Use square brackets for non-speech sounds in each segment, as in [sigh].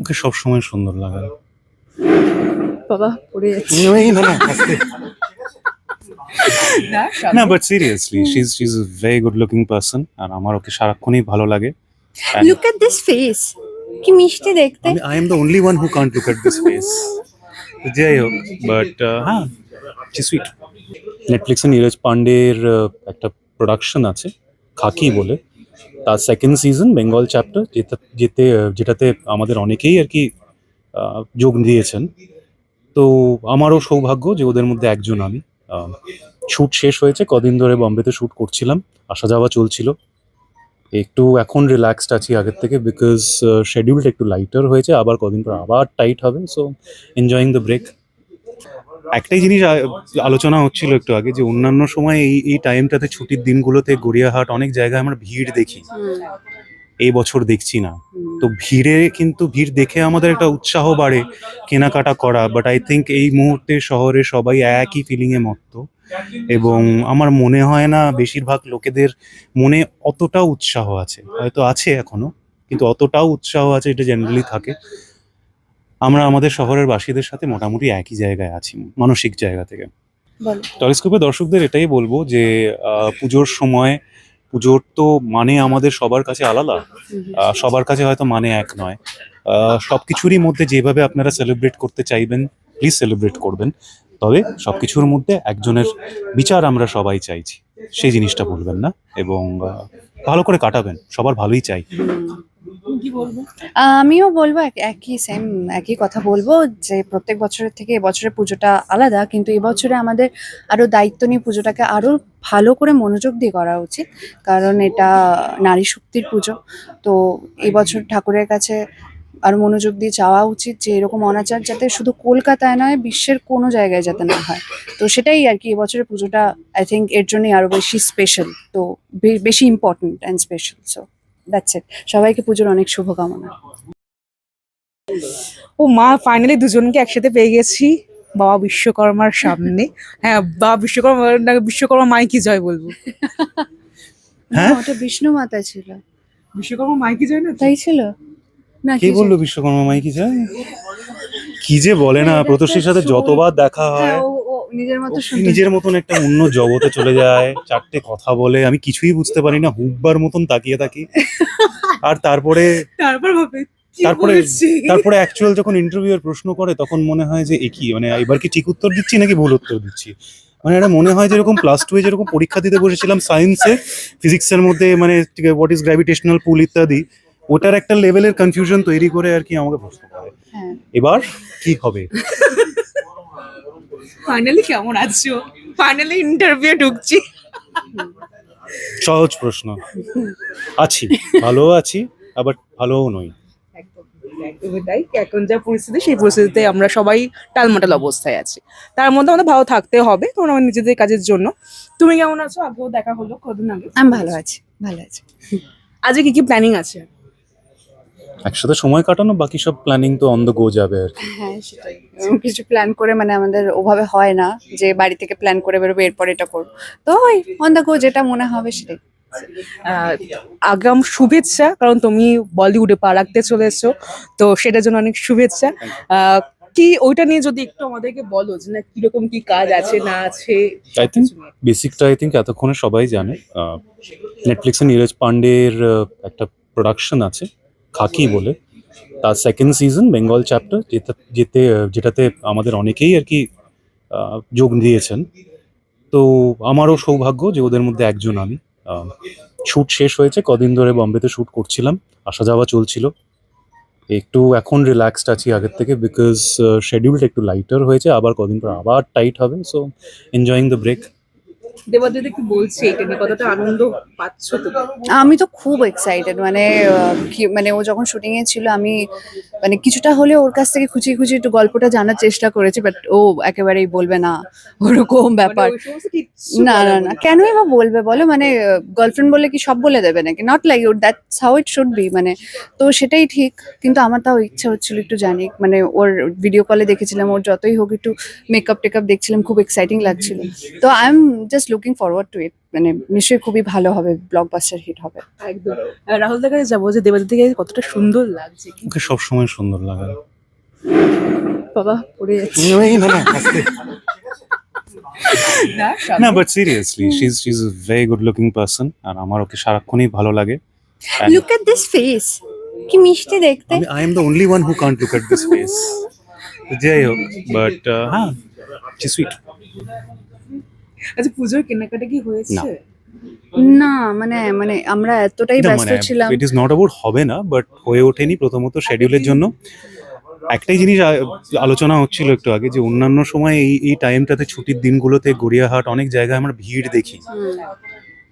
ওকে সবসময় সুন্দর লাগে। বাবা পড়ে যাচ্ছে। না না আস্তে। না but seriously she is she is a very good looking person আর আমার ওকে সারাক্ষণই ভালো লাগে। লুক এট দিস ফেস কি মিষ্টি দেখতে। I am the only one who can't look at this face যাই হোক বাট হ্যাঁ সি সুইট নেটফ্লিক্সে নীরজ পান্ডের একটা প্রোডাকশন আছে খাকি বলে। তার সেকেন্ড সিজন বেঙ্গল চ্যাপ্টার যেটা, যেতে, যেটাতে আমাদের অনেকেই আর কি যোগ দিয়েছেন। তো আমারও সৌভাগ্য যে ওদের মধ্যে একজন আমি। শ্যুট শেষ হয়েছে, কদিন ধরে বম্বেতে শ্যুট করছিলাম, আসা যাওয়া চলছিল। একটু এখন রিল্যাক্সড আছি আগের থেকে বিকজ শেডিউলটা একটু লাইটার হয়েছে, আবার কদিন পর আবার টাইট হবে সো এনজয়িং দ্য ব্রেক একটাই জিনিস আলোচনা হচ্ছিল একটু আগে যে অন্যান্য সময় এই এই টাইমটাতে ছুটির দিনগুলোতে গড়িয়াহাট অনেক জায়গায় আমরা ভিড় দেখি। এই বছর দেখছি না। তো ভিড়ে কিন্তু ভিড় দেখে আমাদের একটা উৎসাহ বাড়ে কেনাকাটা করা বাট আই থিঙ্ক এই মুহূর্তে শহরে সবাই একই ফিলিংয়ে মত্ত। এবং আমার মনে হয় না বেশিরভাগ লোকেদের মনে অতটা উৎসাহ আছে। হয়তো আছে এখনও কিন্তু অতটাও উৎসাহ আছে এটা জেনারেলি থাকে। আমরা আমাদের শহরের বাসীদের সাথে মোটামুটি একই জায়গায় আছি মানসিক জায়গা থেকে। টলিস্কোপে দর্শকদের এটাই বলব যে পুজোর সময় পুজোর তো মানে আমাদের সবার কাছে আলাদা। সবার কাছে হয়তো মানে এক নয়। আহ, সবকিছুরই মধ্যে যেভাবে আপনারা সেলিব্রেট করতে চাইবেন প্লিজ সেলিব্রেট করবেন। তবে সবকিছুর মধ্যে একজনের বিচার আমরা সবাই চাইছি। সেই জিনিসটা ভুলবেন না এবং ভালো করে কাটাবেন। সবার ভালোই চাই। আমিও বলব এক- একই সেম একই কথা বলব যে প্রত্যেক বছরের থেকে এবছরের পুজোটা আলাদা, কিন্তু এবছরে আমাদের আরও দায়িত্ব নিয়ে পুজোটাকে আরও ভালো করে মনোযোগ দিয়ে করা উচিত। কারণ এটা নারী শক্তির পুজো, তো এবছর ঠাকুরের কাছে আরও মনোযোগ দিয়ে চাওয়া উচিত যে এরকম অনাচার যাতে শুধু কলকাতায় নয়, বিশ্বের কোনো জায়গায় যাতে না হয়। তো সেটাই আর কি এবছরের পুজোটা আই থিঙ্ক এর জন্যই আরও বেশি স্পেশাল তো বেশি important and special so that's it সবাইকে পুজোর অনেক শুভকামনা। ও মা ফাইনালি দুজনকে একসাথে পেয়ে গেছি। বাবা বিশ্বকর্মার সামনে। হ্যাঁ বাবা বিশ্বকর্মা না, বিশ্বকর্মা মাই কি জয় বলব? না, ওটা বিষ্ণু মাতা ছিল। বিশ্বকর্মা মাই কি জয় না? তাই ছিল? না কে বলল বিশ্বকর্মা মাই কি যায় কি যে বলে না এটা সাথে যতবার দেখা? হয়। হ্যাঁ, নিজের মতো নিজের মতন একটা অন্য জগতে চলে যায় চারটে কথা বলে আমি কিছুই বুঝতে পারি না হুব্বার মতন তাকিয়ে থাকি। আর তারপরে তারপর ভাবে তারপরে? তারপরে অ্যাকচুয়াল যখন ইন্টারভিউয়ের প্রশ্ন করে তখন মনে হয় যে একই মানে এবার কি ঠিক উত্তর দিচ্ছি নাকি ভুল উত্তর দিচ্ছি? মানে এটা মনে হয় যেরকম ক্লাস টু এ যেরকম পরীক্ষা দিতে বসেছিলাম সায়েন্সে ফিজিক্সের মধ্যে মানে হোয়াট ইজ গ্র্যাভিটেশনাল পুল ইত্যাদি ওটার একটা লেভেলের কনফিউশন তৈরি করে আর কি আমাকে প্রশ্ন করে। হ্যাঁ। এবার কি হবে? ফাইনালি কেমন আছো? ফাইনালি ইন্টারভিউ ঢুকছি। সহজ প্রশ্ন। আছি ভালো আছি আবার ভালোও নই। একদম একদমই তাই। এখন যা পরিস্থিতি সেই পরিস্থিতিতে আমরা সবাই টালমাটাল অবস্থায় আছি। তার মধ্যে আমাদের ভালো থাকতে হবে কারণ আমার নিজেদের কাজের জন্য। তুমি কেমন আছো? আগেও দেখা হলো কদিন আগে? আমি ভালো আছি ভালো আছি। আজকে কি কি প্ল্যানিং আছে? একসাথে সময় কাটানো বাকি সব প্ল্যানিং তো অন দ্য গো যাবে আর কি। হ্যাঁ সেটাই। কিছু প্ল্যান করে মানে আমাদের ওভাবে হয় না যে বাড়ি থেকে প্ল্যান করে বেরোবো এরপর এটা করব। তো ওই অন দ্য গো যেটা মনে হবে সেটাই। আগাম শুভেচ্ছা কারণ তুমি বলিউডে পা রাখতে চলেছো তো সেটার জন্য অনেক শুভেচ্ছা। কি ওইটা নিয়ে যদি একটু আমাদেরকে বলো যে না কীরকম কি কাজ আছে না আছে আই থিঙ্ক। বেসিকটা আই থিঙ্ক এতক্ষণে সবাই জানে নেটফ্লিক্সে নীরজ পান্ডের একটা প্রোডাকশন আছে। খাকি বলে। তার সেকেন্ড সিজন বেঙ্গল চ্যাপ্টার যেটা যেতে যেটাতে আমাদের অনেকেই আর কি যোগ দিয়েছেন। তো আমারও সৌভাগ্য যে ওদের মধ্যে একজন আমি। শ্যুট শেষ হয়েছে কদিন ধরে বম্বেতে শ্যুট করছিলাম আসা যাওয়া চলছিল। একটু এখন রিল্যাক্সড আছি আগের থেকে বিকজ শেডিউলটা একটু লাইটার হয়েছে আবার কদিন পর আবার টাইট হবে সো এনজয়িং দ্য ব্রেক দেবাদিদি কি বলছে এটা নিয়ে? কতটা আনন্দ পাচ্ছ তুমি? আমি তো খুব এক্সাইটেড মানে মানে ও যখন শুটিং এ ছিল আমি মানে কিছুটা হলে ওর কাছ থেকে খুঁচিয়ে খুঁচিয়ে একটু গল্পটা জানার চেষ্টা করেছি বাট ও একেবারেই বলবে না ওরকম ব্যাপার। মানে কিচ্ছু না না না কেনই বা বলবে বলো? মানে গার্লফ্রেন্ড বলে কি সব বলে দেবে নাকি? Not like that's how it should be মানে তো সেটাই ঠিক কিন্তু আমার তাও ইচ্ছা হচ্ছিল একটু জানি মানে ওর ভিডিও কলে দেখেছিলাম ওর যতই হোক একটু মেকআপ টেকআপ দেখছিলাম খুব এক্সাইটিং লাগছিল। তো I am just looking forward to it মানে নিশ্চয়ই খুবই ভালো হবে ব্লকবাস্টার হিট হবে। একদম। রাহুল দার কাছে যাব যে দেবাদিত থেকে কতটা সুন্দর লাগছে। কি ওকে সবসময় সুন্দর লাগে। বাবা পড়ে যাচ্ছে। [laughs] না but seriously she is she is very good looking person আর আমার ওকে সারাক্ষণই ভালো লাগে। লুক এট দিস ফেস কি মিষ্টি দেখতে। I am the only one who can't look at this face যাই হোক বাট হ্যাঁ শি সুইট আচ্ছা পুজোর কেনাকাটা কি হয়েছে? না। মানে মানে আমরা এতটাই ব্যস্ত ছিলাম। ইট ইজ নট অ্যাবাউট হবে না বাট হয়ে ওঠেনি প্রথমত শিডিউলের জন্য। একটাই জিনিস আলোচনা হচ্ছিল একটু আগে যে অন্যান্য সময় এই এই টাইমটাতে ছুটির দিনগুলোতে গড়িয়াহাট অনেক জায়গায় আমরা ভিড় দেখি।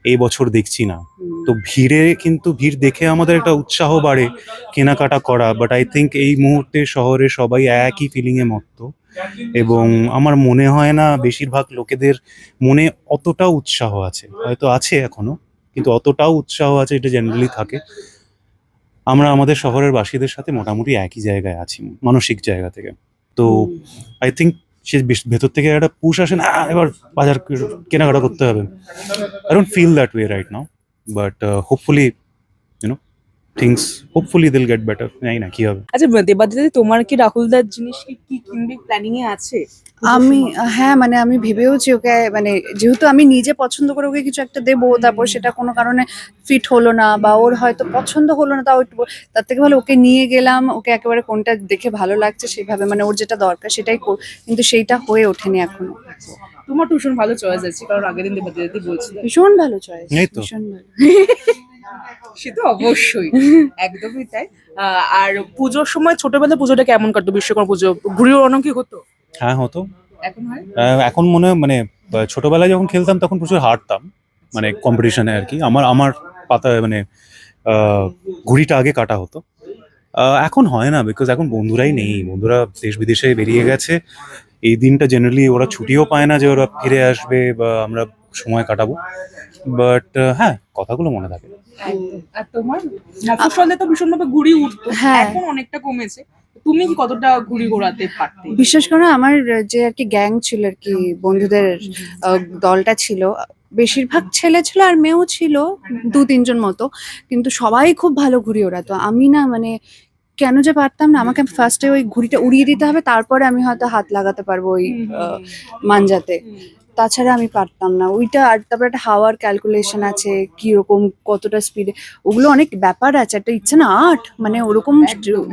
এই বছর দেখছি না। তো ভিড়ে কিন্তু ভিড় দেখে আমাদের একটা উৎসাহ বাড়ে কেনাকাটা করা বাট আই থিঙ্ক এই মুহূর্তে শহরে সবাই একই ফিলিং এ মত্ত। এবং আমার মনে হয় না বেশিরভাগ লোকেদের মনে অতটা উৎসাহ আছে। হয়তো আছে এখনও, কিন্তু অতটাও উৎসাহ আছে এটা জেনারেলি থাকে। আমরা আমাদের শহরের বাসীদের সাথে মোটামুটি একই জায়গায় আছি, মানসিক জায়গা থেকে। তো আই থিঙ্ক সে ভেতর থেকে একটা পুশ আসে, না, এবার বাজার কেনাকাটা করতে হবে। I don't feel that way right now but hopefully you know things hopefully they'll get better জানি না কি হবে? আচ্ছা দেবাদিত তোমার কি রাহুল দার জিনিস কি কি কিনবে প্ল্যানিং এ আছে? আমি হ্যাঁ মানে আমি ভেবেওছি ওকে মানে যেহেতু আমি নিজে পছন্দ করে ওকে কিছু একটা দেবো তারপর সেটা কোনো কারণে ফিট হলো না বা ওর হয়তো পছন্দ হলো না তাও তার থেকে ভালো ওকে নিয়ে গেলাম ওকে একেবারে কোনটা দেখে ভালো লাগছে সেভাবে মানে ওর যেটা দরকার সেটাই কর- কিন্তু সেইটা হয়ে ওঠেনি এখনও। তোমার টিউশন ভালো চয়েস আছে কারণ আগের দিন দেবাদিত বলছিল। ভীষণ ভালো চয়েস তো। ভীষণ ভালো। [laughs] সে তো অবশ্যই [laughs] একদমই তাই। আর পুজোর সময় ছোটবেলায় পুজোটা কেমন কাটতো? বিশ্বকর্মা পুজো ঘুড়ি ওড়ানো কি হতো? হ্যাঁ হতো। এখন হয়? এখন মনে মানে ছোটবেলায় যখন খেলতাম তখন প্রচুর হারতাম মানে কম্পিটিশনে আর কি। আমার আমার পাতা মানে ঘুড়িটা আগে কাটা হতো। এখন হয় না বিকজ এখন বন্ধুরাই নেই। বন্ধুরা দেশ বিদেশে বেরিয়ে গেছে। এই দিনটা জেনারেলি ওরা ছুটিও পায় না যে ওরা ফিরে আসবে বা আমরা সময় কাটাবো। বাট হ্যাঁ কথাগুলো মনে থাকে। আর তোমার? মফস্বলে তো ভীষণভাবে ঘুড়ি উঠতো হ্যাঁ। এখন অনেকটা কমেছে। তুমি কতটা ঘুড়ি ঘোরাতে পারতে? বিশেষ করে আমার যে আর কি গ্যাং ছিল আর কি বন্ধুদের আহ, দলটা ছিল বেশিরভাগ ছেলে ছিল আর মেয়েও ছিল দু তিনজন মতো। কিন্তু সবাই খুব ভালো ঘুড়ি ওড়াতো। আমি না মানে কেন যে পারতাম না আমাকে ফার্স্টে ওই ঘুড়িটা উড়িয়ে দিতে হবে তারপরে আমি হয়তো হাত লাগাতে পারব ওই আহ, মাঞ্জাতে। তাছাড়া আমি পারতাম না। ওইটা আর তারপরে একটা হাওয়ার ক্যালকুলেশন আছে কীরকম কতটা স্পিডে ওগুলো অনেক ব্যাপার আছে একটা ইচ্ছে না আর্ট মানে ওরকম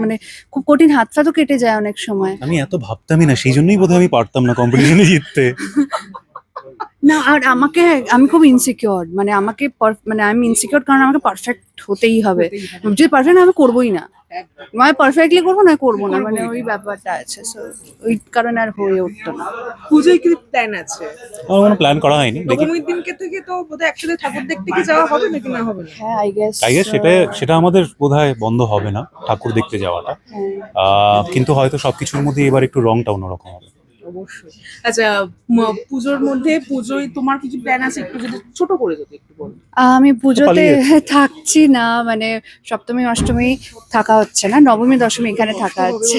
মানে খুব কঠিন হাত তো কেটে যায় অনেক সময়। আমি এত ভাবতামই না সেই জন্যই বোধহয় আমি পারতাম না কম্পিটিশনে জিততে। না আর আমাকে আমি খুব ইনসিকিওর মানে আমাকে মানে আমি ইনসিকিওর কারণ আমাকে পারফেক্ট হতেই হবে। যদি পারফেক্ট না আমি করবোই না। মানে পারফেক্টলি করব না করব না মানে ওই ব্যাপারটা আছে সো ওই কারণে আর হয়ে উঠতো না। পুজোয় কি প্ল্যান আছে? আমার কোনো প্ল্যান করা হয়নি দেখি। নবমীর দিনকে থেকে তো বোধহয় একসাথে ঠাকুর দেখতে কি যাওয়া হবে নাকি না হবে? হ্যাঁ আই গেস তাই সেটা সেটা আমাদের বোধহয় বন্ধ হবে না ঠাকুর দেখতে যাওয়াটা। কিন্তু হয়তো সবকিছুর মধ্যে এবার একটু রংটা অন্যরকম হবে। অবশ্যই। আচ্ছা পুজোর মধ্যে পুজোয় তোমার কিছু প্ল্যান আছে একটু যদি ছোট করে যদি একটু বলো? আমি পুজোতে থাকছি না মানে সপ্তমী অষ্টমী থাকা হচ্ছে না নবমী দশমী এখানে থাকা হচ্ছে।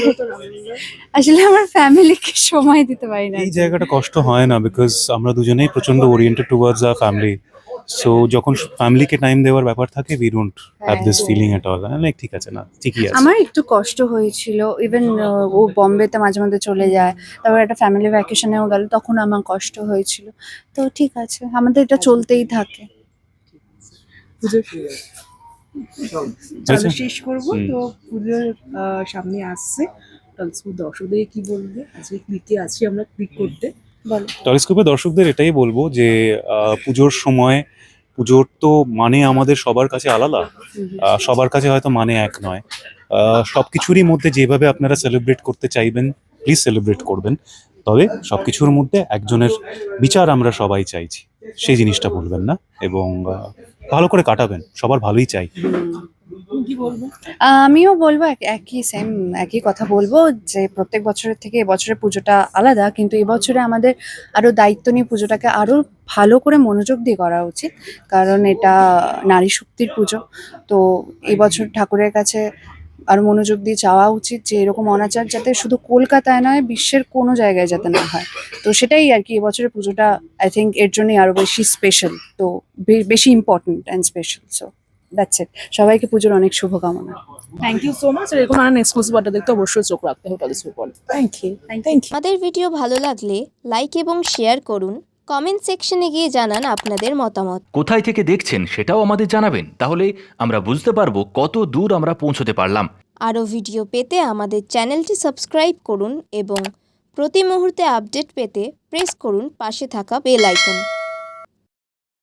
আসলে আমার ফ্যামিলিকে সময় দিতে পারি না। এই জায়গাটা কষ্ট হয় না বিকজ আমরা দুজনেই প্রচণ্ড oriented towards a family so যখন ফ্যামিলিকে টাইম দেওয়ার ব্যাপার থাকে we don't have this. Feeling at all like ঠিক আছে না ঠিকই আছে। আমার একটু কষ্ট হয়েছিল ইভেন ও বোম্বেতে মাঝে মাঝে চলে যায় তারপর একটা ফ্যামিলি ভ্যাকেশনেও গেল তখন আমার কষ্ট হয়েছিল। তো ঠিক আছে আমাদের এটা চলতেই থাকে। শেষ করব তো পুজোর আহ, সামনে আসছে। দর্শকদের কি বলবে? আজকে ক্লিকে আছি আমরা ক্লিক করতে। টলিস্কোপে দর্শকদের এটাই বলব যে পুজোর সময়, পুজোর তো মানে আমাদের সবার কাছে আলাদা। সবার কাছে হয়তো মানে এক নয়। সব কিছুরই মধ্যে যেভাবে আপনারা সেলিব্রেট করতে চাইবেন প্লিজ সেলিব্রেট করবেন। তবে সব কিছুর মধ্যে একজনের বিচার আমরা সবাই চাইছি। সেই জিনিসটা ভুলবেন না এবং ভালো করে কাটাবেন। সবার ভালোই চাই। বলবে? আমিও বলব এক- একই সেম একই কথা বলব যে প্রত্যেক বছরের থেকে এবছরের পুজোটা আলাদা, কিন্তু এবছরে আমাদের আরও দায়িত্ব নিয়ে পুজোটাকে আরও ভালো করে মনোযোগ দিয়ে করা উচিত। কারণ এটা নারী শক্তির পুজো, তো এবছর ঠাকুরের কাছে আর মনোযোগ দিয়ে চাওয়া উচিত যে এরকম অনাচার যাতে শুধু কলকাতায় নয়, বিশ্বের কোনো জায়গায় যাতে না হয়। তো সেটাই আর কি এবছরের পুজোটা আই থিঙ্ক এর জন্যই আরও বেশি স্পেশাল তো বেশি important and special so that's it সবাইকে পুজোর অনেক শুভকামনা। থ্যাংক ইউ সো মাচ এরকম আর এক্সক্লুসিভ আড্ডা দেখতে অবশ্যই চোখ রাখতে হবে telescope thank you thank you আমাদের ভিডিও ভালো লাগলে লাইক এবং শেয়ার করুন। কমেন্ট সেকশনে গিয়ে জানান আপনাদের মতামত। কোথায় থেকে দেখছেন সেটাও আমাদের জানাবেন। তাহলে আমরা বুঝতে পারব কত দূর আমরা পৌঁছতে পারলাম। আরও ভিডিও পেতে আমাদের চ্যানেলটি সাবস্ক্রাইব করুন এবং প্রতি মুহূর্তে আপডেট পেতে প্রেস করুন পাশে থাকা বেল আইকন